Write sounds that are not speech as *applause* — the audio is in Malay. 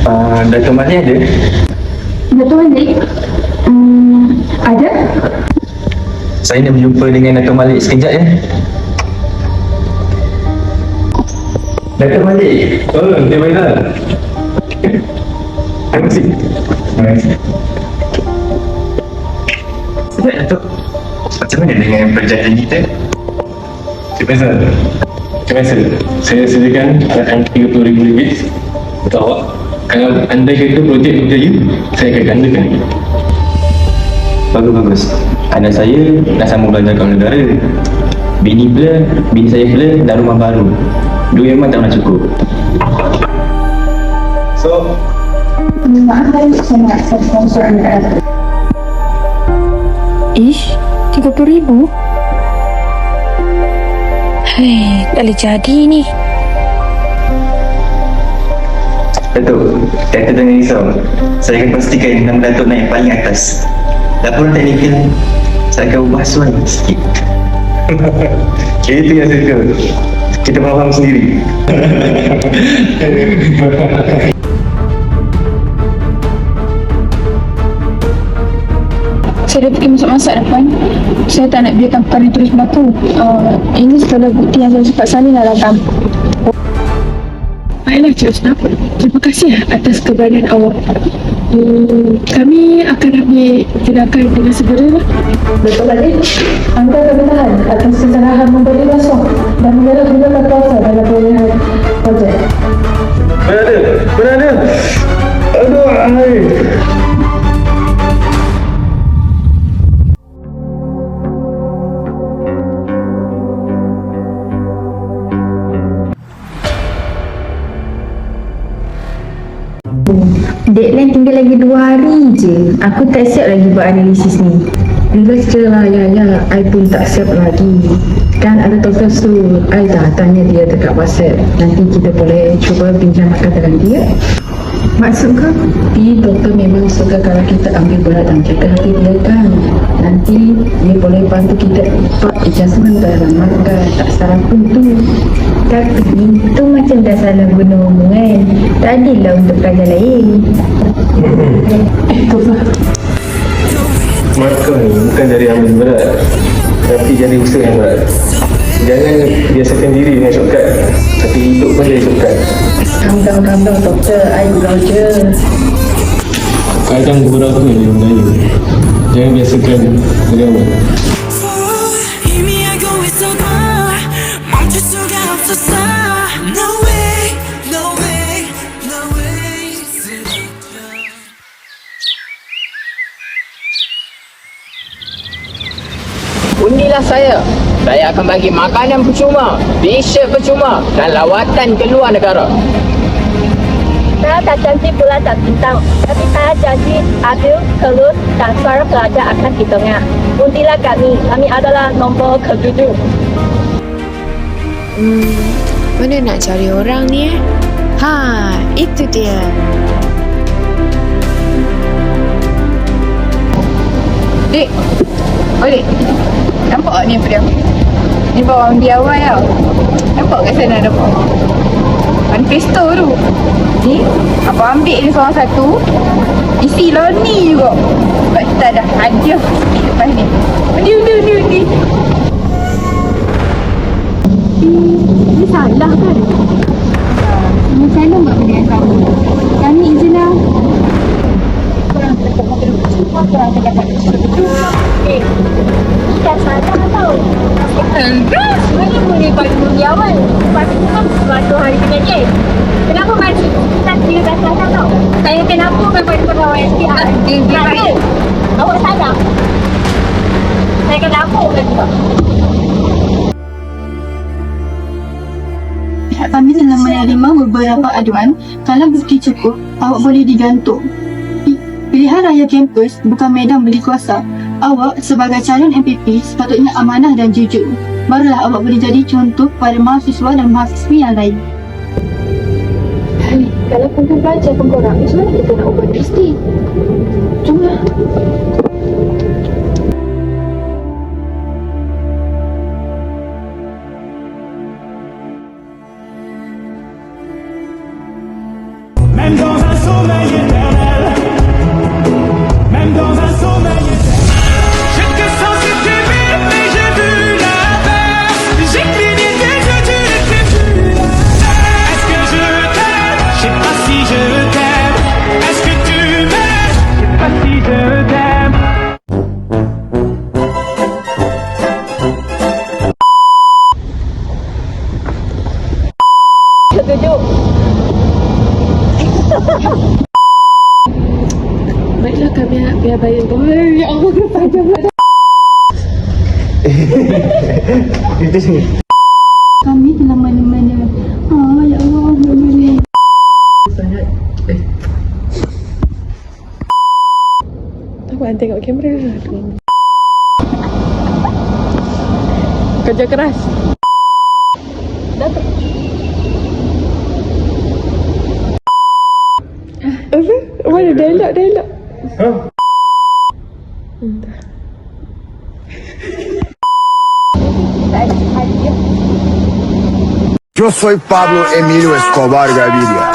Dato' Malik ada? Dato' Malik? Hmm, ada? Saya nak berjumpa dengan Dato' Malik sekejap ya. Dato' Malik. Oh, dia Faizal. Terima kasih. Terima kasih. Sekejap Dato'. Macam mana dengan perjanjian kita? Cik Faizal. Macam biasa, saya sediakan arahan RM30,000 lebih untuk awak. Kalau anda kata projek berjaya, saya akan gandakan. Bagus bagus. Anak saya dah sambung belajar kat negara. Bini pula, bini saya pula dah rumah baru. Duit memang tak nak cukup. So, Maaf tadi saya nak sponsor anda. Ish, RM30,000? Hei, tak boleh jadi ni. Datuk, Datuk jangan risau. Saya akan pastikan nama Datuk naik paling atas. Laporan teknikal, saya akan ubah suara sikit. *laughs* Itu yang saya suka. Kita faham sendiri. *laughs* Saya dah pergi masak-masak depan. Saya tak nak biarkan perkara ini terus berlaku. Uh, ini segala bukti yang saya sempat salin dah datang. Baiklah Cik Usnaf. Terima kasih atas keberanian awak. Hmm, kami akan ambil tindakan dengan segera. Betul. Anda akan bertahan atas kesalahan memberi rasuah dan menyalahgunakan kuasa dalam Deadline tinggal lagi dua hari je. Aku tak siap lagi buat analisis ni. Je lah ya ya I pun tak siap lagi Kan ada doktor su I dah tanya dia dekat whatsapp Nanti kita boleh cuba bincang makan dengan dia Maksud kau? Dia doktor memang suka kalau kita ambil berat dan jaga hati dia kan Nanti dia boleh bantu kita buat adjustment dalam makan Tak salah pun tu Tapi itu macam dah salah guna omongan. Tadilah untuk pelajar lain. Markah ni bukan dari ambil berat Tapi jadi usaha yang berat Jangan biasakan diri dengan shortcut. Tapi hidup pun dari shortcut. Kandang-kandang doktor, I gurau je. Kadang gurau tu yang dia Jangan biasakan gurau Undilah saya. Saya akan bagi makanan percuma, t-shirt percuma dan lawatan ke luar negara. Saya tak janji bulan dan bintang, tapi saya janji adil, telus dan suara pelajar akan didengar. Undilah kami, kami adalah nombor ketujuh. Hmm, mana nak cari orang ni eh? Ha, itu dia. Oh, Dek. Nampak tak ni apa dia? Ni bawang DIY tau. Nampak kat sana ada? Manifesto tu. Ni, apa ambil ni seorang satu. Isi lah ni juga. Sebab kita ada hadiah sikit lepas ni. Undi, undi, undi, undi. Ini salah kan? Ini salah buat benda yang sama. Kami izin lah. Korang dapat mobil. Korang dapat kan bantu hari pengajian. Kenapa mari kita tidak dah salah tau? Saya kenapa memang pegawai SPR? Tak ada. Awak salah. Saya kena laporkan juga. Pihak kami telah menerima beberapa aduan. Kalau bukti cukup, awak boleh digantung. Pi- Pilihan raya kampus bukan medan beli kuasa. Awak sebagai calon MPP sepatutnya amanah dan jujur. Barulah awak boleh jadi contoh pada mahasiswa dan mahasiswi yang lain. Hai, kalau pun pelajar pun korang, macam mana kita nak ubah universiti? Cuma Même dans un sommeil ke jom Baiklah kami biar bayar. Bayar Ya Allah kena panjang. Pada *laughs* Itu sini. Kami telah mana-mana. Ah, ya Allah mana-mana. Eh. Aku akan tengok kamera. Kerja keras. Dah terpukul ¿Ah? Yo soy Pablo Emilio Escobar Gaviria.